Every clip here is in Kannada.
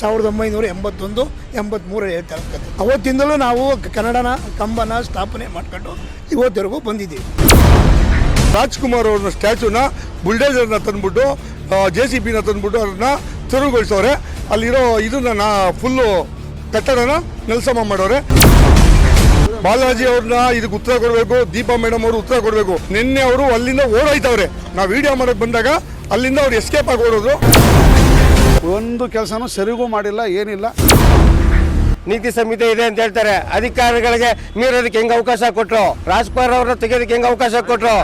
ಸಾವಿರದ ಒಂಬೈನೂರ ಎಂಬತ್ತೊಂದು ಎಂಬತ್ತ್ಮೂರು ಹೇಳ್ತಾ ಅವತ್ತಿಂದಲೂ ನಾವು ಕನ್ನಡನ ಕಂಬನ ಸ್ಥಾಪನೆ ಮಾಡ್ಕೊಂಡು ಇವತ್ತಿಗೂ ಬಂದಿದ್ದೀವಿ. ರಾಜ್ಕುಮಾರ್ ಅವ್ರನ್ನ ಸ್ಟ್ಯಾಚುನ ಬುಲ್ಡೇಜರ್ನ ತಂದ್ಬಿಟ್ಟು ಜೆ ಸಿ ಬಿನ ತಂದ್ಬಿಟ್ಟು ಅದನ್ನ ತೆರವುಗೊಳಿಸೋರೆ ಅಲ್ಲಿರೋ ಇದನ್ನ ನಾ ಫುಲ್ಲು ಕಟ್ಟಡನ ನೆಲಸಮ ಮಾಡೋರೆ. ಬಾಲಾಜಿ ಅವ್ರನ್ನ ಇದಕ್ಕೆ ಉತ್ತರ ಕೊಡಬೇಕು, ದೀಪಾ ಮೇಡಮ್ ಅವರು ಉತ್ತರ ಕೊಡಬೇಕು. ನಿನ್ನೆ ಅವರು ಅಲ್ಲಿಂದ ಓಡೋಯ್ತವ್ರೆ. ನಾವು ವಿಡಿಯೋ ಮಾಡೋಕ್ಕೆ ಬಂದಾಗ ಅಲ್ಲಿಂದ ಅವ್ರು ಎಸ್ಕೇಪ್ ಆಗಿ ಓಡೋದು ಒಂದು ಕೆಲಸನೂ ಸರಿಗೂ ಮಾಡಿಲ್ಲ, ಏನಿಲ್ಲ. ನೀತಿ ಸಂಹಿತೆ ಇದೆ ಅಂತ ಹೇಳ್ತಾರೆ. ಅಧಿಕಾರಿಗಳಿಗೆ ಮೀರೋದಕ್ಕೆ ಹೆಂಗೆ ಅವಕಾಶ ಕೊಟ್ಟರು ರಾಜ್ಕುಮಾರ್ ಅವ್ರನ್ನ ತೆಗೆಯೋದಕ್ಕೆ ಹೆಂಗೆ ಅವಕಾಶ ಕೊಟ್ರು?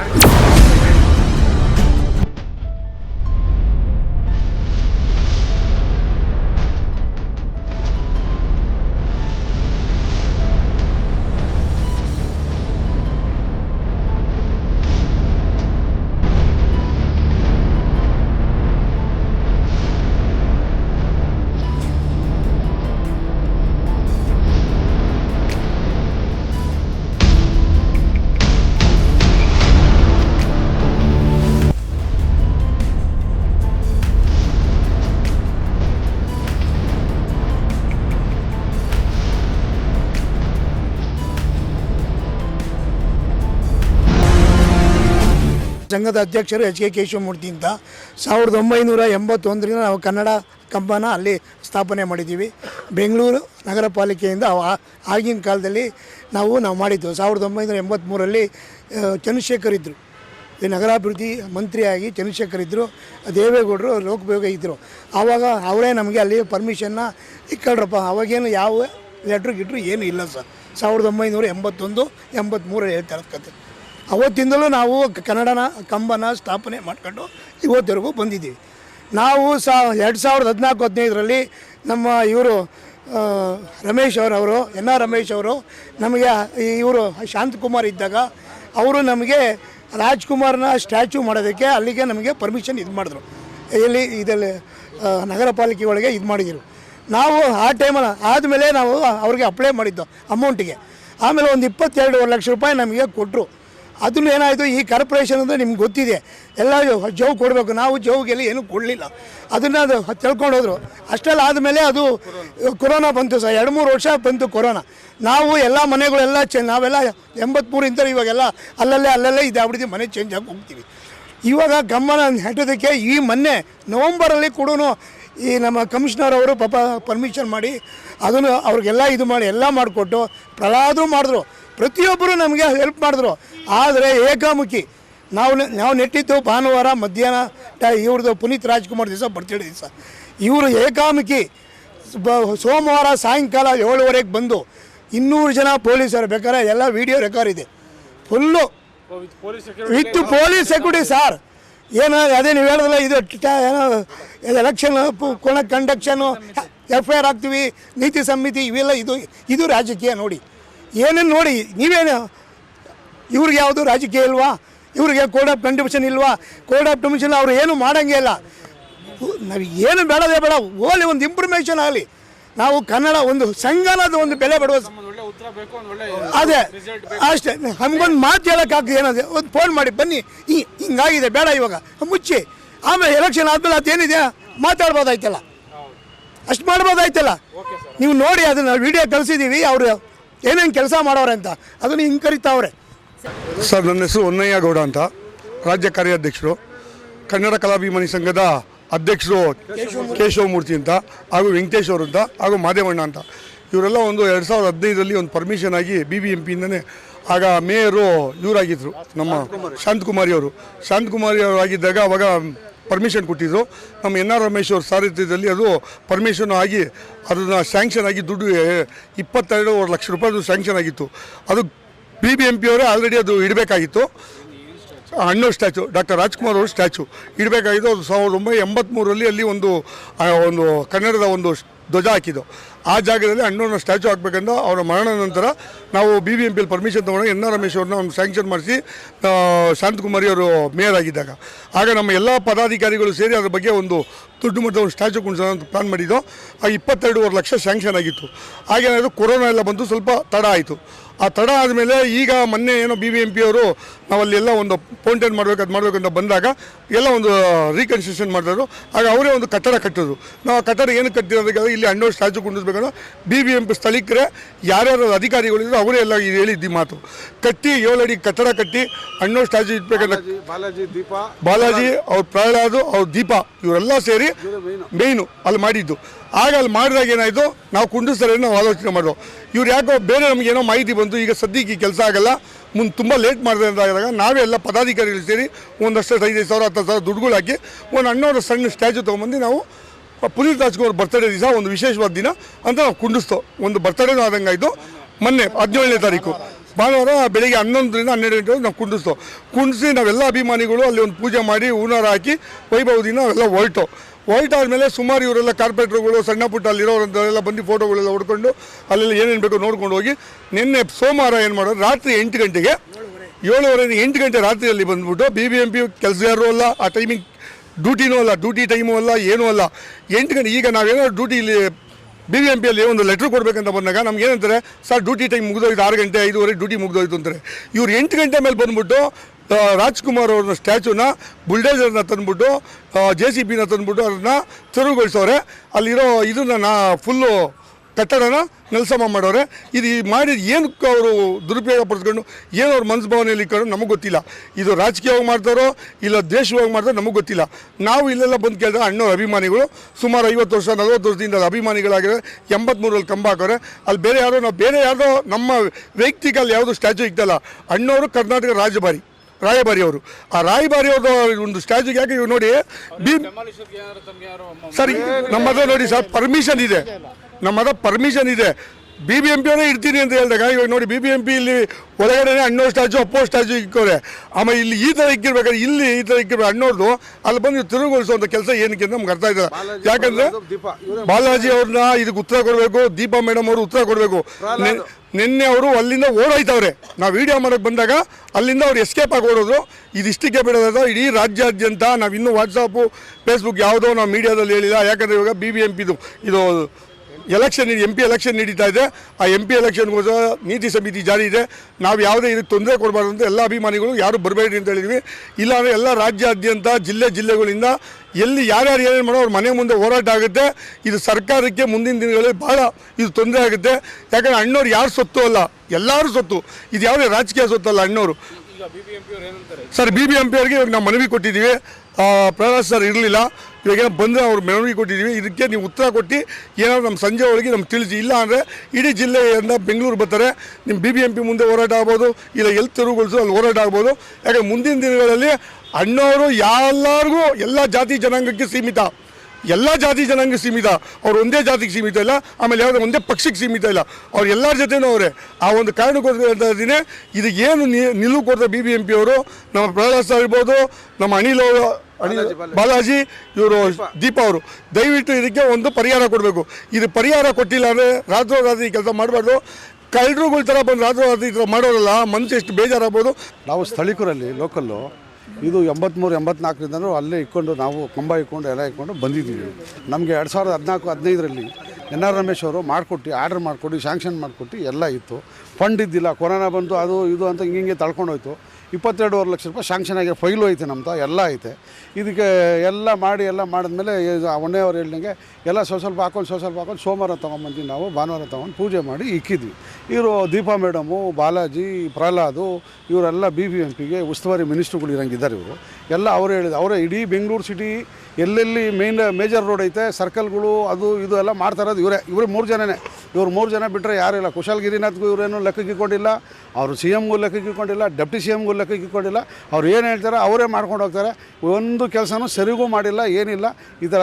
ಸಂಘದ ಅಧ್ಯಕ್ಷರು ಎಚ್ ಕೆ ಕೇಶವಮೂರ್ತಿ ಅಂತ. ಸಾವಿರದ ಒಂಬೈನೂರ ಎಂಬತ್ತೊಂದರಿಂದ ನಾವು ಕನ್ನಡ ಕಂಬನ ಅಲ್ಲಿ ಸ್ಥಾಪನೆ ಮಾಡಿದ್ದೀವಿ. ಬೆಂಗಳೂರು ನಗರ ಪಾಲಿಕೆಯಿಂದ ಆಗಿನ ಕಾಲದಲ್ಲಿ ನಾವು ನಾವು ಮಾಡಿದ್ದು. ಸಾವಿರದ ಒಂಬೈನೂರ ಎಂಬತ್ತ್ಮೂರಲ್ಲಿ ಚಂದ್ರಶೇಖರ್ ಇದ್ದರು ನಗರಾಭಿವೃದ್ಧಿ ಮಂತ್ರಿಯಾಗಿ ಚಂದ್ರಶೇಖರ್ ಇದ್ದರು ದೇವೇಗೌಡರು ಲೋಕೋಪಯೋಗ ಇದ್ದರು ಆವಾಗ ಅವರೇ ನಮಗೆ ಅಲ್ಲಿ ಪರ್ಮಿಷನ್ನ ಇಕ್ಕಳ್ರಪ್ಪ ಅವಾಗೇನು ಯಾವ ಲೆಟ್ರ್ ಗಿಟ್ರು ಏನು ಇಲ್ಲ ಸರ್. ಸಾವಿರದ ಒಂಬೈನೂರ ಎಂಬತ್ತೊಂದು ಎಂಬತ್ತ್ಮೂರಲ್ಲಿ ಹೇಳ್ತಾರೆ ಕತೆ ಅವತ್ತಿಂದಲೂ ನಾವು ಕನ್ನಡನ ಕಂಬನ ಸ್ಥಾಪನೆ ಮಾಡ್ಕೊಂಡು ಇವತ್ತಿವರೆಗೂ ಬಂದಿದ್ದೀವಿ. ನಾವು ಸಾ ಎರಡು ಸಾವಿರದ ಹದಿನಾಲ್ಕು, ಹದಿನೈದರಲ್ಲಿ ನಮ್ಮ ಇವರು ರಮೇಶ್ ಅವರವರು, ಎನ್ ಆರ್ ರಮೇಶ್ ಅವರು ನಮಗೆ ಇವರು ಶಾಂತಕುಮಾರ್ ಇದ್ದಾಗ ಅವರು ನಮಗೆ ರಾಜ್ಕುಮಾರ್ನ ಸ್ಟ್ಯಾಚು ಮಾಡೋದಕ್ಕೆ ಅಲ್ಲಿಗೆ ನಮಗೆ ಪರ್ಮಿಷನ್ ಇದು ಮಾಡಿದ್ರು. ಇಲ್ಲಿ ಇದರಲ್ಲಿ ನಗರ ಪಾಲಿಕೆ ಒಳಗೆ ಇದು ಮಾಡಿದ್ರು. ನಾವು ಆ ಟೈಮಲ್ಲಿ ಆದಮೇಲೆ ನಾವು ಅವ್ರಿಗೆ ಅಪ್ಲೈ ಮಾಡಿದ್ದು ಅಮೌಂಟಿಗೆ ಆಮೇಲೆ ಒಂದು ಇಪ್ಪತ್ತೆರಡೂವರೆ ಲಕ್ಷ ರೂಪಾಯಿ ನಮಗೆ ಕೊಟ್ಟರು ಅದನ್ನು ಏನಾಯಿತು? ಈ ಕಾರ್ಪೊರೇಷನ್ ಅಂದರೆ ನಿಮ್ಗೆ ಗೊತ್ತಿದೆ. ಎಲ್ಲ ಜವ್ ಕೊಡಬೇಕು. ನಾವು ಜವ್ಗೆಲ್ಲ ಏನೂ ಕೊಡಲಿಲ್ಲ. ಅದನ್ನು ಅದು ತಿಳ್ಕೊಂಡು ಹೋದರು. ಅಷ್ಟೆಲ್ಲ ಆದಮೇಲೆ ಅದು ಕೊರೋನಾ ಬಂತು ಸರ್. ಎರಡು ಮೂರು ವರ್ಷ ಬಂತು ಕೊರೋನಾ. ನಾವು ಎಲ್ಲ ಮನೆಗಳೆಲ್ಲ ಚೆ ನಾವೆಲ್ಲ ಎಂಬತ್ತ್ಮೂರಿಂದ ಇವಾಗೆಲ್ಲ ಅಲ್ಲಲ್ಲೇ ಅಲ್ಲಲ್ಲೇ ಇದಾಗ್ಬಿಡ್ತೀವಿ ಮನೆ ಚೇಂಜ್ ಆಗಿ ಹೋಗ್ತೀವಿ. ಇವಾಗ ಗಮನ ನೆಟ್ಟೋದಕ್ಕೆ ಈ ಮೊನ್ನೆ ನವಂಬರಲ್ಲಿ ಕೂಡ ಈ ನಮ್ಮ ಕಮಿಷನರ್ ಅವರು ಪಾಪ ಪರ್ಮಿಷನ್ ಮಾಡಿ ಅದನ್ನು ಅವ್ರಿಗೆಲ್ಲ ಇದು ಮಾಡಿ ಎಲ್ಲ ಮಾಡಿಕೊಟ್ಟು ಪ್ರಹ್ಲಾದ್ರು ಮಾಡಿದ್ರು. ಪ್ರತಿಯೊಬ್ಬರು ನಮಗೆ ಹೆಲ್ಪ್ ಮಾಡಿದ್ರು. ಆದರೆ ಏಕಾಮುಖಿ ನಾವು ನಾವು ನೆಟ್ಟಿದ್ದು ಭಾನುವಾರ ಮಧ್ಯಾಹ್ನ ಟ- ಇವ್ರದ್ದು ಪುನೀತ್ ರಾಜ್ಕುಮಾರ್ ದಿವಸ ಬರ್ತಡೇ ದಿವಸ. ಇವರು ಏಕಾಮುಖಿ ಬ ಸೋಮವಾರ ಸಾಯಂಕಾಲ ಏಳುವರೆಗೆ ಬಂದು ಇನ್ನೂರು ಜನ ಪೊಲೀಸರು ಬೇಕಾದ್ರೆ ಎಲ್ಲ ವಿಡಿಯೋ ರೆಕಾರ್ಡ್ ಇದೆ. Full with police security sir ಏನು ಅದೇ ನೀವು ಹೇಳಿದ್ರೆ ಇದು ಟ- ಏನೋ ಎಲೆಕ್ಷನ್ ಕೊನ ಕಂಡಕ್ಷನು ಎಫ್ ಐ ಆರ್ ಆಗ್ತೀವಿ ನೀತಿ ಸಮಿತಿ ಇವೆಲ್ಲ ಇದು ಇದು ರಾಜಕೀಯ ನೋಡಿ. ಏನೇನು ನೋಡಿ ನೀವೇನು? ಇವ್ರಿಗೆ ಯಾವುದು ರಾಜಕೀಯ ಇಲ್ವಾ? ಇವ್ರಿಗೆ ಕೋಡ್ ಆಫ್ ಕಂಟ್ರಿಬ್ಯೂಷನ್ ಇಲ್ವಾ? ಕೋಡ್ ಆಫ್ ಕಂಟ್ರಿಬ್ಯೂಷನ್ ಅವ್ರು ಏನು ಮಾಡೋಂಗೇ ಇಲ್ಲ. ನಾವು ಏನು ಬೇಡದೇ ಬೇಡ ಓಲಿ ಒಂದು ಇಂಪ್ರೂಮೇಷನ್ ಆಗಲಿ. ನಾವು ಕನ್ನಡ ಒಂದು ಸಂಘನದ ಒಂದು ಬೆಲೆ ಬಿಡುವ ಅದೇ ಅಷ್ಟೇ. ನಮಗೊಂದು ಮಾತು ಹೇಳೋಕ್ಕಾಗ್ತದೆ ಏನದೆ? ಒಂದು ಫೋನ್ ಮಾಡಿ ಬನ್ನಿ. ಈ ಹಿಂಗಾಗಿದೆ ಬೇಡ ಇವಾಗ. ಮುಚ್ಚಿ. ಆಮೇಲೆ ಎಲೆಕ್ಷನ್ ಆದಮೇಲೆ ಅದೇನಿದೆ ಮಾತಾಡ್ಬೋದಾಯ್ತಲ್ಲ. ಅಷ್ಟು ಮಾಡ್ಬೋದಾಯ್ತಲ್ಲ. ನೀವು ನೋಡಿ ಅದನ್ನು ವಿಡಿಯೋ ಕಳಿಸಿದ್ದೀವಿ ಅವರು ಏನೇನು ಕೆಲಸ ಮಾಡೋರೆ ಅಂತ, ಅದನ್ನು ಹಿಂಗೆ ಕರಿತಾವ್ರೆ ಸರ್, ನನ್ನ ಹೆಸರು ಹೊನ್ನಯ್ಯ ಗೌಡ ಅಂತ. ರಾಜ್ಯ ಕಾರ್ಯಾಧ್ಯಕ್ಷರು, ಕನ್ನಡ ಕಲಾಭಿಮಾನಿ ಸಂಘದ ಅಧ್ಯಕ್ಷರು ಕೇಶವಮೂರ್ತಿ ಅಂತ, ಹಾಗೂ ವೆಂಕಟೇಶ್ ಅವರು ಅಂತ, ಹಾಗೂ ಮಾದೇವಣ್ಣ ಅಂತ. ಇವರೆಲ್ಲ ಒಂದು ಎರಡು ಸಾವಿರದ ಹದಿನೈದರಲ್ಲಿ ಒಂದು ಪರ್ಮಿಷನ್ ಆಗಿ ಬಿ ಬಿ ಎಂ ಪಿಯಿಂದನೇ ಆಗ ಮೇಯರು ಇವರಾಗಿದ್ದರು ನಮ್ಮ ಶಾಂತಕುಮಾರಿ ಅವರು. ಶಾಂತಕುಮಾರಿ ಅವರು ಆಗಿದ್ದಾಗ ಅವಾಗ ಪರ್ಮಿಷನ್ ಕೊಟ್ಟಿದ್ರು ನಮ್ಮ ಎನ್ ಆರ್ ರಮೇಶ್ ಅವ್ರ ಸಾರಥ್ಯದಲ್ಲಿ ಅದು ಪರ್ಮಿಷನ್ ಆಗಿ ಅದನ್ನು ಸ್ಯಾಂಕ್ಷನ್ ಆಗಿ ದುಡ್ಡು ಇಪ್ಪತ್ತೆರಡೂವರೆ ಲಕ್ಷ ರೂಪಾಯಿ ಸ್ಯಾಂಕ್ಷನ್ ಆಗಿತ್ತು. ಅದು ಬಿ ಬಿ ಎಂ ಪಿ ಅವರೇ ಆಲ್ರೆಡಿ ಅದು ಇಡಬೇಕಾಗಿತ್ತು. ಅಣ್ಣು ಸ್ಟ್ಯಾಚು ಡಾಕ್ಟರ್ ರಾಜ್ಕುಮಾರ್ ಅವರು ಸ್ಟ್ಯಾಚು ಇಡಬೇಕಾಗಿದ್ದು ಅದು ಸಾವಿರದ ಒಂಬೈನೂರ ಎಂಬತ್ತ್ಮೂರರಲ್ಲಿ ಅಲ್ಲಿ ಒಂದು ಒಂದು ಕನ್ನಡದ ಒಂದು ಧ್ವಜ ಹಾಕಿದ್ದು. ಆ ಜಾಗದಲ್ಲಿ ಅಣ್ಣನ ಸ್ಟ್ಯಾಚು ಹಾಕಬೇಕಂತ ಅವರ ಮರಣ ನಂತರ ನಾವು ಬಿ ಬಿ ಎಂ ಪಿಯಲ್ಲಿ ಪರ್ಮಿಷನ್ ತೊಗೊಂಡು ಎನ್ ಆರ್ ರಮೇಶ್ ಅವ್ರನ್ನ ಒಂದು ಸ್ಯಾಂಕ್ಷನ್ ಮಾಡಿಸಿ ಶಾಂತಕುಮಾರಿ ಅವರು ಮೇಯರ್ ಆಗಿದ್ದಾಗ. ಆಗ ನಮ್ಮ ಎಲ್ಲ ಪದಾಧಿಕಾರಿಗಳು ಸೇರಿ ಅದ್ರ ಬಗ್ಗೆ ಒಂದು ದೊಡ್ಡ ಮಟ್ಟದ ಒಂದು ಸ್ಟ್ಯಾಚು ಕುಣಿಸೋಣ ಅಂತ ಪ್ಲಾನ್ ಮಾಡಿದ್ದು. ಆ ಇಪ್ಪತ್ತೆರಡೂವರೆ ಲಕ್ಷ ಸ್ಯಾಂಕ್ಷನ್ ಆಗಿತ್ತು. ಹಾಗೇನಾದರೂ ಕೊರೋನಾ ಎಲ್ಲ ಬಂದು ಸ್ವಲ್ಪ ತಡ ಆಯಿತು. ಆ ತಡ ಆದಮೇಲೆ ಈಗ ಮೊನ್ನೆ ಏನೋ ಬಿ ಬಿ ಎಂ ಪಿ ಅವರು ನಾವಲ್ಲೆಲ್ಲ ಒಂದು ಫೌಂಟೇನ್ ಮಾಡಬೇಕು ಅದು ಬಂದಾಗ ಎಲ್ಲ ಒಂದು ರೀಕನ್ಸ್ಟ್ರಕ್ಷನ್ ಮಾಡಿದ್ರು ಆಗ ಅವರೇ ಒಂದು ಕಟ್ಟಡ ಕಟ್ಟಿದ್ರು. ನಾವು ಆ ಕಟ್ಟಡ ಏನು ಕಟ್ಟಿರೋದಕ್ಕೆ ಇಲ್ಲಿ ಅಣ್ಣೋ ಸ್ಟ್ಯಾಚು ಕುಂಡಿಸ್ಬೇಕಂದ್ರೆ ಬಿ ಬಿ ಎಂ ಪಿ ಸ್ಥಳೀಕರೇ ಯಾರ್ಯಾರು ಅಧಿಕಾರಿಗಳಿದ್ರು ಅವರೇ ಎಲ್ಲ ಇದು ಹೇಳಿದ್ದು ಮಾತು. ಕಟ್ಟಿ ಏಳು ಅಡಿ ಕಟ್ಟಡ ಕಟ್ಟಿ ಅಣ್ಣೋ ಸ್ಟ್ಯಾಚು ಇಟ್ಬೇಕಂತ ಬಾಲಾಜಿ ದೀಪ. ಬಾಲಾಜಿ ಅವ್ರ ಪ್ರಹ್ಲಾದ್ ಅವ್ರ ದೀಪ ಇವರೆಲ್ಲ ಸೇರಿ ಮೇಯ್ನು ಅಲ್ಲಿ ಮಾಡಿದ್ದು. ಆಗ ಅಲ್ಲಿ ಮಾಡಿದಾಗ ಏನಾಯಿತು ನಾವು ಕುಂಡಿಸ್ತಾರೆ ನಾವು ಆಲೋಚನೆ ಮಾಡಿದ್ವು. ಇವ್ರು ಯಾಕೋ ಬೇರೆ ನಮ್ಗೆ ಏನೋ ಮಾಹಿತಿ ಬಂತು ಈಗ ಸದ್ಯಕ್ಕೆ ಈ ಕೆಲಸ ಆಗಲ್ಲ. ಮುಂದೆ ತುಂಬ ಲೇಟ್ ಮಾಡಿದೆ ಅಂತಾದಾಗ ನಾವೇ ಎಲ್ಲ ಪದಾಧಿಕಾರಿಗಳು ಸೇರಿ ಒಂದಷ್ಟು ಐದೈದು ಸಾವಿರ ಹತ್ತು ಸಾವಿರ ದುಡ್ಡುಗಳು ಹಾಕಿ ಒಂದು ಅಣ್ಣವರ ಸಣ್ಣ ಸ್ಟ್ಯಾಚು ತೊಗೊಂಬಂದು ನಾವು ಪುನೀತ್ ರಾಜ್ಕುಮಾರ್ ಬರ್ತಡೇ ದಿವಸ ಒಂದು ವಿಶೇಷವಾದ ದಿನ ಅಂತ ನಾವು ಕುಂಡಿಸ್ತೋ. ಒಂದು ಬರ್ತಡೇನೂ ಆದಂಗಾಯಿತು ಮೊನ್ನೆ ಹದಿನೇಳನೇ ತಾರೀಕು. ಭಾನುವಾರ ಬೆಳಿಗ್ಗೆ ಹನ್ನೊಂದರಿಂದ ಹನ್ನೆರಡು ಗಂಟೆ ನಾವು ಕುಂಡಿಸ್ತೋ. ಕುಂಡಿಸಿ ನಾವೆಲ್ಲ ಅಭಿಮಾನಿಗಳು ಅಲ್ಲಿ ಒಂದು ಪೂಜೆ ಮಾಡಿ ಹೂನಾರ ಹಾಕಿ ವೈಭವದಿಂದ ನಾವೆಲ್ಲ ಹೊರಟು. ಹೊರಟಾದ್ಮೇಲೆ ಸುಮಾರು ಇವರೆಲ್ಲ ಕಾರ್ಪೆಟ್ರುಗಳು, ಸಣ್ಣ ಪುಟ್ಟ ಅಲ್ಲಿರೋರೆಲ್ಲ ಬಂದು ಫೋಟೋಗಳೆಲ್ಲ ಹೊಡ್ಕೊಂಡು ಅಲ್ಲೆಲ್ಲ ಏನೇನು ಬೇಕೋ ನೋಡ್ಕೊಂಡು ಹೋಗಿ ನಿನ್ನೆ ಸೋಮವಾರ ಏನು ಮಾಡೋದು? ರಾತ್ರಿ ಎಂಟು ಗಂಟೆಗೆ ಏಳುವರೆ, ಎಂಟು ಗಂಟೆ ರಾತ್ರಿಯಲ್ಲಿ ಬಂದ್ಬಿಟ್ಟು ಬಿ ಬಿ ಎಂ ಪಿ ಕೆಲಸಗಾರರು ಅಲ್ಲ, ಆ ಟೈಮಿಂಗ್ ಡ್ಯೂಟಿನೂ ಅಲ್ಲ ಡ್ಯೂಟಿ ಟೈಮು ಅಲ್ಲ, ಏನೂ ಅಲ್ಲ. ಎಂಟು ಗಂಟೆ, ಈಗ ನಾವೇನೋ ಡ್ಯೂಟಿ ಇಲ್ಲಿ ಬಿ ಬಿ ಎಂ ಪಿಯಲ್ಲಿ ಒಂದು ಲೆಟ್ರ್ ಕೊಡಬೇಕಂತ ಬಂದಾಗ ನಮ್ಗೆ ಏನಂತಾರೆ, ಸರ್ ಡ್ಯೂಟಿ ಟೈಮ್ ಮುಗಿದೋಯ್ತು, ಆರು ಗಂಟೆ, ಐದುವರೆ ಡ್ಯೂಟಿ ಮುಗಿದೋಯ್ತು ಅಂತಾರೆ. ಇವ್ರು ಎಂಟು ಗಂಟೆ ಮೇಲೆ ಬಂದ್ಬಿಟ್ಟು ರಾಜ್ಕುಮಾರ್ ಅವ್ರನ್ನ ಸ್ಟ್ಯಾಚುನ ಬುಲ್ಡೇಜರ್ನ ತಂದ್ಬಿಟ್ಟು ಜೆ ಸಿ ಬಿನ ತಂದ್ಬಿಟ್ಟು ಅದನ್ನ ತೆರವುಗೊಳಿಸೋರೆ ಅಲ್ಲಿರೋ ಇದನ್ನ ನಾ ಫುಲ್ಲು ಕಟ್ಟಡನ ನೆಲಸಮ ಮಾಡೋರೆ. ಇದು ಮಾಡಿದ ಏನಕ್ಕೆ ಅವರು ದುರುಪಯೋಗ ಪಡಿಸ್ಕೊಂಡು, ಏನು ಅವ್ರ ಮನಸ್ಸು ಭಾವನೆಯಲ್ಲಿ ನಮಗೆ ಗೊತ್ತಿಲ್ಲ. ಇದು ರಾಜಕೀಯವಾಗಿ ಮಾಡ್ತಾರೋ ಇಲ್ಲ ದೇಶವಾಗಿ ಮಾಡ್ತಾರೋ ನಮಗೆ ಗೊತ್ತಿಲ್ಲ. ನಾವು ಇಲ್ಲೆಲ್ಲ ಬಂದು ಕೇಳಿದ್ರೆ ಅಣ್ಣವ್ರ ಅಭಿಮಾನಿಗಳು, ಸುಮಾರು ಐವತ್ತು ವರ್ಷ, ನಲವತ್ತು ವರ್ಷದಿಂದ ಅಲ್ಲಿ ಅಭಿಮಾನಿಗಳಾಗಿರೋ ಎಂಬತ್ಮೂರಲ್ಲಿ ಕಂಬ ಹಾಕೋರೆ. ಅಲ್ಲಿ ಬೇರೆ ಯಾರೋ ನಾವು ಬೇರೆ ಯಾರೋ ನಮ್ಮ ವೈಯಕ್ತಿಕ ಅಲ್ಲಿ ಯಾವುದೋ ಸ್ಟ್ಯಾಚು ಇತ್ತಲ್ಲ, ಅಣ್ಣವರು ಕರ್ನಾಟಕ ರಾಜಭಾರಿ ರಾಯಭಾರಿ ಅವರು ಆ ರಾಯಭಾರಿ ಅವ್ರದ್ದು ಒಂದು ಸ್ಟ್ಯಾಚ್ಯೂಗೆ ಯಾಕೆ ಇವ್ರು ನೋಡಿ ಬಿ ಸರಿ ನಮ್ಮ ಹತ್ರ ನೋಡಿ ಸರ್ ಪರ್ಮಿಷನ್ ಇದೆ. ನಮ್ಮ ಹತ್ರ ಪರ್ಮಿಷನ್ ಇದೆ. ಬಿ ಬಿ ಎಂ ಪಿ ಅವರೇ ಇರ್ತೀನಿ ಅಂತ ಹೇಳಿದಾಗ ಇವಾಗ ನೋಡಿ ಬಿ ಬಿ ಎಂ ಪಿ ಇಲ್ಲಿ ಒಳಗಡೆ ಅಣ್ಣೋ ಸ್ಟ್ಯಾಚು ಅಪ್ಪೋ ಸ್ಟ್ಯಾಚು ಇಕ್ಕೋರೆ. ಆಮೇಲೆ ಇಲ್ಲಿ ಈ ಥರ ಇಕ್ಕಿರ್ಬೇಕಾದ್ರೆ ಇಲ್ಲಿ ಈ ಥರ ಇಕ್ಕಿರ್ಬೇಕು ಅಣ್ಣೋರ್ದು ಅಲ್ಲಿ ಬಂದು ತಿರುಗೊಳಿಸುವಂಥ ಕೆಲಸ ಏನಕ್ಕೆ ಅಂತ ನಮ್ಗೆ ಅರ್ಥ ಆಯ್ತದ. ಯಾಕಂದ್ರೆ ಬಾಲಾಜಿ ಅವ್ರನ್ನ ಇದಕ್ಕೆ ಉತ್ತರ ಕೊಡಬೇಕು ದೀಪಾ ಮೇಡಮ್ ಅವರು ಉತ್ತರ ಕೊಡಬೇಕು. ನಿನ್ನೆ ಅವರು ಅಲ್ಲಿಂದ ಓಡೋಯ್ತವ್ರೆ. ನಾವು ವಿಡಿಯೋ ಮಾಡೋಕ್ಕೆ ಬಂದಾಗ ಅಲ್ಲಿಂದ ಅವ್ರು ಎಸ್ಕೇಪ್ ಆಗಿ ಓಡೋದ್ರು. ಇದಿಷ್ಟಕ್ಕೆ ಬಿಡೋದ ಇಡೀ ರಾಜ್ಯಾದ್ಯಂತ ನಾವು ಇನ್ನೂ ವಾಟ್ಸಪ್ಪು ಫೇಸ್ಬುಕ್ ಯಾವುದೋ ನಾವು ಮೀಡಿಯಾದಲ್ಲಿ ಹೇಳಿಲ್ಲ. ಯಾಕಂದರೆ ಇವಾಗ ಬಿ ಬಿ ಎಂ ಪಿದು ಇದು ಎಲೆಕ್ಷನ್ ಎಂ ಪಿ ಎಲೆಕ್ಷನ್ ನಡೀತಾ ಇದೆ. ಆ ಎಂ ಪಿ ಎಲೆಕ್ಷನ್ಗೋಸ್ಕರ ನೀತಿ ಸಮಿತಿ ಜಾರಿ ಇದೆ. ನಾವು ಯಾವುದೇ ಇದಕ್ಕೆ ತೊಂದರೆ ಕೊಡಬಾರ್ದು ಅಂತ ಎಲ್ಲ ಅಭಿಮಾನಿಗಳು ಯಾರು ಬರಬೇಡಿ ಅಂತ ಹೇಳಿದ್ವಿ. ಇಲ್ಲಾಂದರೆ ಎಲ್ಲ ರಾಜ್ಯಾದ್ಯಂತ ಜಿಲ್ಲೆ ಜಿಲ್ಲೆಗಳಿಂದ ಎಲ್ಲಿ ಯಾರ್ಯಾರು ಏನೇನು ಮಾಡೋ ಅವ್ರ ಮನೆ ಮುಂದೆ ಹೋರಾಟ ಆಗುತ್ತೆ. ಇದು ಸರ್ಕಾರಕ್ಕೆ ಮುಂದಿನ ದಿನಗಳಲ್ಲಿ ಭಾಳ ಇದು ತೊಂದರೆ ಆಗುತ್ತೆ. ಯಾಕಂದರೆ ಅಣ್ಣವ್ರು ಯಾರು ಸೊತ್ತು ಅಲ್ಲ, ಎಲ್ಲರೂ ಸೊತ್ತು. ಇದು ಯಾವುದೇ ರಾಜಕೀಯ ಸೊತ್ತಲ್ಲ ಅಣ್ಣವರು. Sir B B M P ಅವ್ರಿಗೆ ಇವಾಗ ನಾವು ಮನವಿ ಕೊಟ್ಟಿದ್ದೀವಿ. ಪ್ರಹ್ಲಾದ್ ಸರ್ ಇರಲಿಲ್ಲ. ಇವಾಗ ಬಂದರೆ ಅವ್ರು ಮನವಿ ಕೊಟ್ಟಿದ್ದೀವಿ. ಇದಕ್ಕೆ ನೀವು ಉತ್ತರ ಕೊಟ್ಟು, ಏನಾದ್ರು ನಮ್ಮ ಸಂಜೆ ಒಳಗೆ ನಮ್ಗೆ ತಿಳಿಸಿ. ಇಲ್ಲ ಅಂದರೆ ಇಡೀ ಜಿಲ್ಲೆಯಿಂದ ಬೆಂಗಳೂರು ಬರ್ತಾರೆ. ನಿಮ್ಮ ಬಿ ಬಿ ಎಂ ಪಿ ಮುಂದೆ ಹೋರಾಟ ಆಗ್ಬೋದು, ಇಲ್ಲ ಎಲ್ಲಿ ತೆರವುಗೊಳಿಸೋ, ಅಲ್ಲಿ ಹೋರಾಟ ಆಗ್ಬೋದು. ಯಾಕಂದ್ರೆ ಮುಂದಿನ ದಿನಗಳಲ್ಲಿ ಅಣ್ಣವರು ಎಲ್ಲರಿಗೂ ಎಲ್ಲ ಜಾತಿ ಜನಾಂಗಕ್ಕೆ ಸೀಮಿತ. ಎಲ್ಲ ಜಾತಿ ಜನಾಂಗ ಸೀಮಿತ. ಅವ್ರು ಒಂದೇ ಜಾತಿಗೆ ಸೀಮಿತ ಇಲ್ಲ ಆಮೇಲೆ ಯಾವುದೇ ಒಂದೇ ಪಕ್ಷಕ್ಕೆ ಸೀಮಿತ ಇಲ್ಲ. ಅವ್ರು ಎಲ್ಲರ ಜೊತೆನೂ ಅವರೇ. ಆ ಒಂದು ಕಾರಣಕ್ಕೋಸ್ಕರ ಅಂತ ಇದ್ದೀನಿ ಇದು ಏನು ನಿ- ನಿಲುವು ಕೊಡ್ತಾರೆ ಬಿ ಬಿ ಎಂ ಪಿ ಅವರು ನಮ್ಮ ಪ್ರಹ್ಲಾದ್ ಸರ್ ಇರ್ಬೋದು ನಮ್ಮ ಅನಿಲ್ ಅವರು ಅನಿಲ್ ಬಾಲಾಜಿ ಇವರು ದೀಪ. ಅವರು. ದಯವಿಟ್ಟು ಇದಕ್ಕೆ ಒಂದು ಪರಿಹಾರ ಕೊಡಬೇಕು. ಇದು ಪರಿಹಾರ ಕೊಟ್ಟಿಲ್ಲ ಅಂದರೆ ರಾತ್ರೋರಾತ್ರಿ ಕೆಲಸ ಮಾಡಬಾರ್ದು. ಕಳ್ಳರುಗಳ ಥರ ಬಂದು ರಾತ್ರೋರಾತ್ರಿ ಈ ಥರ ಮಾಡೋರಲ್ಲ ಮನಸ್ಸು ಎಷ್ಟು ಬೇಜಾರಾಗ್ಬೋದು. ನಾವು ಸ್ಥಳೀಕರಲ್ಲಿ ಲೋಕಲ್ಲು ಇದು ಎಂಬತ್ತ್ಮೂರು ಎಂಬತ್ನಾಲ್ಕರಿಂದನೂ ಅಲ್ಲೇ ಇಟ್ಕೊಂಡು ನಾವು ಕಂಬ ಇಟ್ಕೊಂಡು ಎಲ್ಲ ಇಟ್ಕೊಂಡು ಬಂದಿದ್ದೀವಿ. ನಮಗೆ ಎರಡು ಸಾವಿರದ ಹದಿನಾಲ್ಕು, ಹದಿನೈದರಲ್ಲಿ ಎನ್ ಆರ್ ರಮೇಶ್ ಅವರು ಮಾಡಿಕೊಟ್ಟು, ಆರ್ಡರ್ ಮಾಡಿಕೊಟ್ಟು ಶ್ಯಾಂಕ್ಷನ್ ಮಾಡಿಕೊಟ್ಟು ಎಲ್ಲ ಇತ್ತು. ಫಂಡ್ ಇದ್ದಿಲ್ಲ, ಕೊರೋನಾ ಬಂತು, ಅದು ಇದು ಅಂತ ಹಿಂಗೆ ಹಿಂಗೆ ತಳ್ಕೊಂಡೋಯ್ತು. ಇಪ್ಪತ್ತೆರಡೂವರೆ ಲಕ್ಷ ರೂಪಾಯಿ ಶಾಂಕ್ಷನ್ ಆಗಿ ಫೈಲು ಐತೆ ನಮ್ದು, ಎಲ್ಲ ಐತೆ. ಇದಕ್ಕೆ ಎಲ್ಲ ಮಾಡಿ, ಎಲ್ಲ ಮಾಡಿದ್ಮೇಲೆ ಒಣ್ಣೆ ಅವ್ರು ಹೇಳ್ದಂಗೆ ಎಲ್ಲ ಸ್ವಲ್ಪ ಸ್ವಲ್ಪ ಹಾಕೊಂಡು, ಸ್ವಲ್ಪ ಸ್ವಲ್ಪ ಹಾಕೊಂಡು ಸೋಮವಾರ ತೊಗೊಂಬಂದು ನಾವು, ಭಾನುವಾರ ತೊಗೊಂಡು ಪೂಜೆ ಮಾಡಿ ಇಕ್ಕಿದ್ವಿ. ಇವರು ದೀಪಾ ಮೇಡಮು, ಬಾಲಾಜಿ, ಪ್ರಹ್ಲಾದು, ಇವರೆಲ್ಲ ಬಿ ಬಿ ಎಂ ಪಿಗೆ ಉಸ್ತುವಾರಿ ಮಿನಿಸ್ಟ್ರುಗಳು ಇರಂಗಿದ್ದಾರೆ ಇವರು. ಎಲ್ಲ ಅವರು ಹೇಳಿದ್ರು ಅವರೇ ಇಡೀ ಬೆಂಗಳೂರು ಸಿಟಿ ಎಲ್ಲೆಲ್ಲಿ ಮೇನ್ ಮೇಜರ್ ರೋಡ್ ಐತೆ ಸರ್ಕಲ್ಗಳು ಅದು ಇದು ಎಲ್ಲ ಮಾಡ್ತಾ ಇರೋದು ಇವರೇ. ಇವರು ಮೂರು ಜನನೇ. ಇವ್ರು ಮೂರು ಜನ ಬಿಟ್ಟರೆ ಯಾರೂ ಇಲ್ಲ. ಕುಶಾಲಗಿರಿನಾಥ್ಗೂ ಇವರೇನು ಲೆಕ್ಕಕ್ಕೆ ಇಕ್ಕೊಂಡಿಲ್ಲ ಅವರು ಸಿ ಎಮ್ಗೂ ಲೆಕ್ಕಕ್ಕೆ ಇಕ್ಕೊಂಡಿಲ್ಲ ಡೆಪ್ಟಿ ಸಿ ಎಮ್ಗೂ ಲೆಕ್ಕಕ್ಕೆ ಇಕ್ಕೊಂಡಿಲ್ಲ ಅವ್ರು ಏನು ಹೇಳ್ತಾರೆ ಅವರೇ ಮಾಡ್ಕೊಂಡು ಹೋಗ್ತಾರೆ. ಒಂದು ಕೆಲಸನೂ ಸರಿಗೂ ಮಾಡಿಲ್ಲ, ಏನಿಲ್ಲ.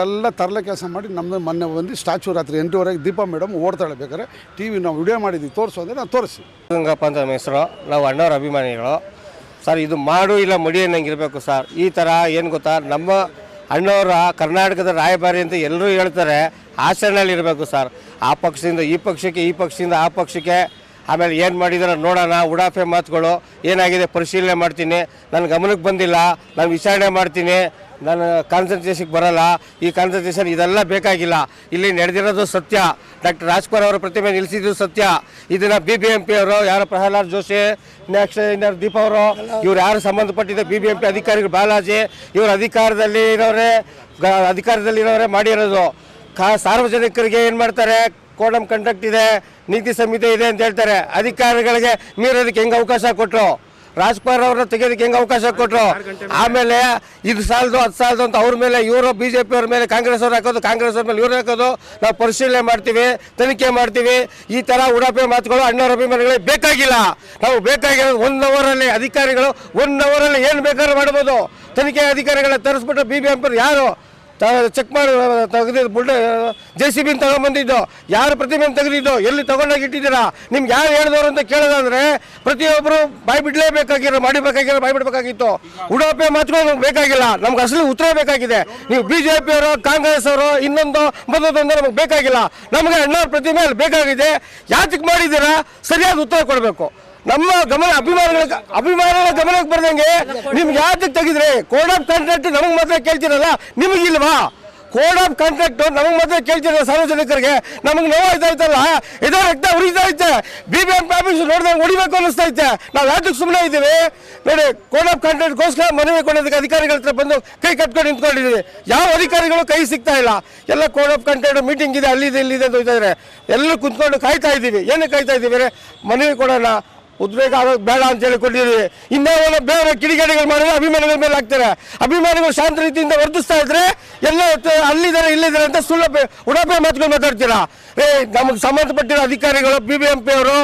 ಎಲ್ಲ ತರಲೆ ಕೆಲಸ ಮಾಡಿ ನಮ್ಮದು ಮೊನ್ನೆ ಬಂದು ಸ್ಟ್ಯಾಚು ರಾತ್ರಿ ಎಂಟೂವರೆಗೆ ದೀಪಾ ಮೇಡಮ್ ಓಡ್ತಾಳೆ ಬೇಕಾದ್ರೆ ಟಿ ವಿ ನಾವು ವಿಡಿಯೋ ಮಾಡಿದ್ವಿ ತೋರಿಸು ಅಂದರೆ ನಾವು ತೋರಿಸಿ ಗಂಗಪ್ಪ ಅಂತ ಹೆಸರು. ನಾವು ಅಣ್ಣವ್ರ ಅಭಿಮಾನಿಗಳು. ಸರ್, ಇದು ಮಾಡು ಇಲ್ಲ ಮಡಿ ಅನ್ನಂಗಿರಬೇಕು ಸರ್. ಈ ಥರ ಏನು ಗೊತ್ತಾ? ನಮ್ಮ ಅಣ್ಣವರ ಕರ್ನಾಟಕದ ರಾಯಭಾರಿ ಅಂತ ಎಲ್ಲರೂ ಹೇಳ್ತಾರೆ ಆಚರಣೆಯಲ್ಲಿ ಇರಬೇಕು ಸರ್. ಆ ಪಕ್ಷದಿಂದ ಈ ಪಕ್ಷಕ್ಕೆ, ಈ ಪಕ್ಷದಿಂದ ಆ ಪಕ್ಷಕ್ಕೆ. ಆಮೇಲೆ ಏನು ಮಾಡಿದಾರೆ ನೋಡೋಣ, ಉಡಾಫೆ ಮಾತುಗಳು, ಏನಾಗಿದೆ ಪರಿಶೀಲನೆ ಮಾಡ್ತೀನಿ. ನನ್ನ ಗಮನಕ್ಕೆ ಬಂದಿಲ್ಲ, ನಾನು ವಿಚಾರಣೆ ಮಾಡ್ತೀನಿ. ನಾನು ಕಾನ್ಸಂಟ್ರೇಷನ್ಗೆ ಬರಲ್ಲ. ಈ ಕಾನ್ಸಂಟ್ರೇಷನ್ ಇದೆಲ್ಲ ಬೇಕಾಗಿಲ್ಲ. ಇಲ್ಲಿ ನಡೆದಿರೋದು ಸತ್ಯ. ಡಾಕ್ಟರ್ ರಾಜ್ಕುಮಾರ್ ಅವರ ಪ್ರತಿಮೆ ನಿಲ್ಲಿಸಿದ್ದು ಸತ್ಯ. ಇದನ್ನ ಬಿ ಬಿ ಎಂ ಪಿ ಅವರು, ಯಾರು ಪ್ರಹ್ಲಾದ್ ಜೋಶಿ ನೆಕ್ಸ್ಟ್ ಇನ್ನು ದೀಪ ಅವರು, ಇವ್ರು ಯಾರು ಸಂಬಂಧಪಟ್ಟಿದ್ದ ಬಿ ಬಿ ಎಂ ಪಿ ಅಧಿಕಾರಿಗಳು? ಬಾಲಾಜಿ, ಇವರು ಅಧಿಕಾರದಲ್ಲಿ ಇರೋರೇ, ಗ- ಅಧಿಕಾರದಲ್ಲಿ ಇರೋರೇ ಮಾಡಿರೋದು. ಕಾ, ಸಾರ್ವಜನಿಕರಿಗೆ ಏನು ಮಾಡ್ತಾರೆ? ಕೋಡ್ ಆಫ್ ಕಂಡಕ್ಟ್ ಇದೆ, ನೀತಿ ಸಂಹಿತೆ ಇದೆ ಅಂತ ಹೇಳ್ತಾರೆ. ಅಧಿಕಾರಿಗಳಿಗೆ ಮೀರೋದಕ್ಕೆ ಹೆಂಗೆ ಅವಕಾಶ ಕೊಟ್ಟರು ರಾಜ್ಕುಮಾರ್ ಅವ್ರನ್ನ ತೆಗೆಯೋದಕ್ಕೆ ಹೆಂಗೆ ಅವಕಾಶ ಕೊಟ್ಟರು ಆಮೇಲೆ ಇದು ಸಾಲದು ಹತ್ತು ಸಾಲದು ಅಂತ ಅವ್ರ ಮೇಲೆ ಇವರು ಬಿ ಜೆ ಪಿಯವ್ರ ಮೇಲೆ ಕಾಂಗ್ರೆಸ್ ಅವ್ರು ಹಾಕೋದು ಕಾಂಗ್ರೆಸ್ ಅವ್ರ ಮೇಲೆ ಇವ್ರು ಹಾಕೋದು. ನಾವು ಪರಿಶೀಲನೆ ಮಾಡ್ತೀವಿ ತನಿಖೆ ಮಾಡ್ತೀವಿ. ಈ ಥರ ಉಡಾಪೆ ಮಾತುಗಳು ಅಣ್ಣವ್ರ ಅಭಿಮಾನಿಗಳಿಗೆ ಬೇಕಾಗಿಲ್ಲ. ನಾವು ಬೇಕಾಗಿರೋದು ಒನ್ ಅವರಲ್ಲಿ ಅಧಿಕಾರಿಗಳು ಒನ್ ಅವರಲ್ಲಿ ಏನು ಬೇಕಾದ್ರೂ ಮಾಡ್ಬೋದು. ತನಿಖೆ ಅಧಿಕಾರಿಗಳ ತರಿಸ್ಬಿಟ್ಟು ಬಿ ಬಿ ಎಂ ಯಾರು? ಚೆಕ್ ಮಾಡಿ, ತೆಗೆದಿದ್ದು ಬುಲ್ಡ ಜೆ ಸಿ ಬಿನ ತಗೊಂಡ್ಬಂದಿದ್ದು ಯಾರು ಪ್ರತಿಮೆಯನ್ನು ತೆಗೆದಿದ್ದು? ಎಲ್ಲಿ ತಗೊಂಡೋಗಿ ಇಟ್ಟಿದ್ದೀರಾ? ನಿಮ್ಗೆ ಯಾರು ಹೇಳಿದವರು ಅಂತ ಕೇಳೋದಂದ್ರೆ ಪ್ರತಿಯೊಬ್ಬರು ಬಾಯಿ ಬಿಡಲೇಬೇಕಾಗಿರೋ ಮಾಡಿಬೇಕಾಗಿರೋ ಬಾಯಿ ಬಿಡಬೇಕಾಗಿತ್ತು ಉಡಾಪೆ ಬೇಕಾಗಿಲ್ಲ. ನಮ್ಗೆ ಅಸಲಿ ಉತ್ತರ ಬೇಕಾಗಿದೆ. ನೀವು ಬಿ ಜೆ ಪಿಯವರು ಕಾಂಗ್ರೆಸ್ ಅವರು, ಇನ್ನೊಂದು ಬಂದದೊಂದು ನಮಗೆ ಬೇಕಾಗಿಲ್ಲ. ನಮಗೆ ಅಣ್ಣವ್ರ ಪ್ರತಿಮೆ ಅಲ್ಲಿ ಬೇಕಾಗಿದೆ. ಯಾತಕ್ಕೆ ಮಾಡಿದ್ದೀರಾ? ಸರಿಯಾದ ಉತ್ತರ ಕೊಡಬೇಕು. ನಮ್ಮ ಗಮನ ಅಭಿಮಾನಿಗಳ ಅಭಿಮಾನಿಗಳ ಗಮನಕ್ಕೆ ಬರ್ದಂಗೆ ನಿಮ್ಗೆ ಯಾತಕ್ಕೆ ತೆಗಿದ್ರಿ ಕೋಡ್ ಆಫ್ ಕಾಂಟ್ರಾಕ್ಟ್ ನಮಗೆ ಮಾತ್ರ ಕೇಳ್ತಿರಲ್ಲ ನಿಮಗಿಲ್ವಾ ಕೋಡ್ ಆಫ್ ಕಾಂಟ್ರಾಕ್ಟ್ ನಮಗೆ ಮಾತ್ರ ಕೇಳ್ತಿರಲ್ಲ ಸಾರ್ವಜನಿಕರಿಗೆ. ನಮಗೆ ನೋವಾಯ್ತಾ ಇತ್ತಲ್ಲ? ಇದೋ ರಕ್ತ ಉರಿತಾ ಐತೆ ಬಿ ಬಿ ಆಫೀಸ್ ನೋಡಿದಾಗ ಹೊಡಿಬೇಕು ಅನ್ನಿಸ್ತಾ ಐತೆ ನಾವು ಯಾತಕ್ಕೆ ಸುಮ್ಮನೆ ಇದ್ದೀವಿ? ನೋಡಿ ಕೋಡ್ ಆಫ್ ಕಾಂಟ್ರಾಕ್ಟ್ಗೋಸ್ಕರ ಮನವಿ ಕೊಡೋದಕ್ಕೆ ಅಧಿಕಾರಿಗಳ ಹತ್ರ ಬಂದು ಕೈ ಕಟ್ಕೊಂಡು ನಿಂತ್ಕೊಂಡಿದ್ದೀವಿ. ಯಾವ ಅಧಿಕಾರಿಗಳು ಕೈ ಸಿಗ್ತಾ ಇಲ್ಲ? ಎಲ್ಲ ಕೋಡ್ ಆಫ್ ಕಾಂಟ್ರಾಕ್ಟ್ ಮೀಟಿಂಗ್ ಇದೆ ಅಲ್ಲಿದೆ ಇಲ್ಲಿದೆ ಅಂತ ಹೋಗ್ತಾ ಎಲ್ಲರೂ ಕುತ್ಕೊಂಡು ಕಾಯ್ತಾ ಇದ್ದೀವಿ. ಏನಕ್ಕೆ ಕಾಯ್ತಾ ಇದ್ದೀವಿ ಮನವಿ ಕೊಡೋಣ. ಉದ್ವೇಗ ಆಗೋದು ಬೇಡ ಅಂತ ಹೇಳಿ ಕೊಟ್ಟಿದ್ದೀವಿ ಇನ್ನೇನು ಬೇರೆ ಕಿಡಿಗೇಡಿಗಳು ಮಾಡಿದ್ರೆ ಅಭಿಮಾನಿಗಳ ಮೇಲೆ ಹಾಕ್ತಾರೆ ಅಭಿಮಾನಿಗಳು ಶಾಂತ ರೀತಿಯಿಂದ ವರ್ತಿಸ್ತಾ ಇದ್ರೆ ಎಲ್ಲ ಅಲ್ಲಿದ್ದಾರೆ, ಇಲ್ಲಿದ್ದಾರೆ ಅಂತ ಸುಳ್ಳು ಉಡಾಪೆ ಮಾತುಗಳು ಮಾತಾಡ್ತೀರಾ? ಏ, ನಮಗೆ ಸಂಬಂಧಪಟ್ಟಿರೋ ಅಧಿಕಾರಿಗಳು ಬಿ ಬಿ ಎಂ ಅವರು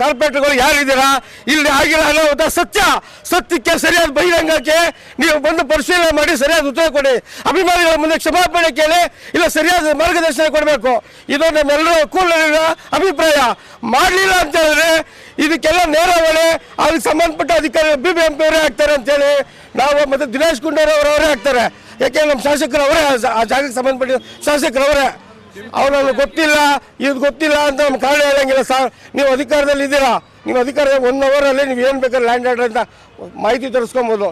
ಕಾರ್ಪೊರೇಟ್ಗಳು ಯಾರಿದ್ದೀರಾ? ಇಲ್ಲಿ ಆಗಿಲ್ಲ ಅನ್ನೋ ಸತ್ಯ. ಸತ್ಯಕ್ಕೆ ಸರಿಯಾದ ಬಹಿರಂಗಕ್ಕೆ ನೀವು ಬಂದು ಪರಿಶೀಲನೆ ಮಾಡಿ ಸರಿಯಾದ ಉತ್ತರ ಕೊಡಿ. ಅಭಿಮಾನಿಗಳ ಮುಂದೆ ಕ್ಷಮಾಪಣೆ ಕೇಳಿ, ಇಲ್ಲ ಸರಿಯಾದ ಮಾರ್ಗದರ್ಶನ ಕೊಡಬೇಕು. ಇದು ನಮ್ಮೆಲ್ಲರ ಕೂಲಿನ ಅಭಿಪ್ರಾಯ. ಮಾಡಲಿಲ್ಲ ಅಂತ ಹೇಳಿದ್ರೆ ಇದಕ್ಕೆಲ್ಲ ನೇರ ಅದಕ್ಕೆ ಸಂಬಂಧಪಟ್ಟ ಅಧಿಕಾರಿ ಬಿ ಬಿ ಎಂ ಪಿ ಅವರೇ ಆಗ್ತಾರೆ ಅಂತೇಳಿ ನಾವು ಮತ್ತೆ ದಿನೇಶ್ ಗುಂಡೂರಾವ್ ಅವರೇ ಆಗ್ತಾರೆ. ಯಾಕೆಂದ್ರೆ ನಮ್ಮ ಶಾಸಕರು ಅವರೇ ಆ ಜಾಗಕ್ಕೆ ಸಂಬಂಧಪಟ್ಟ ಶಾಸಕರು ಅವರೇ. ಅವ್ರನ್ನ ಗೊತ್ತಿಲ್ಲ, ಇದು ಗೊತ್ತಿಲ್ಲ ಅಂತ ನಮ್ಮ ಕಾರಣ ಹೇಳಂಗಿಲ್ಲ ಸರ್. ನೀವು ಅಧಿಕಾರದಲ್ಲಿ ಇದ್ದೀರಾ ನೀವು ಅಧಿಕಾರದಲ್ಲಿ ಒನ್ ಅವರಲ್ಲಿ ನೀವು ಏನು ಬೇಕಾದ್ರೆ ಲ್ಯಾಂಡ್ ಆರ್ಡರ್ ಅಂತ ಮಾಹಿತಿ ತರಿಸ್ಕೊಬೋದು.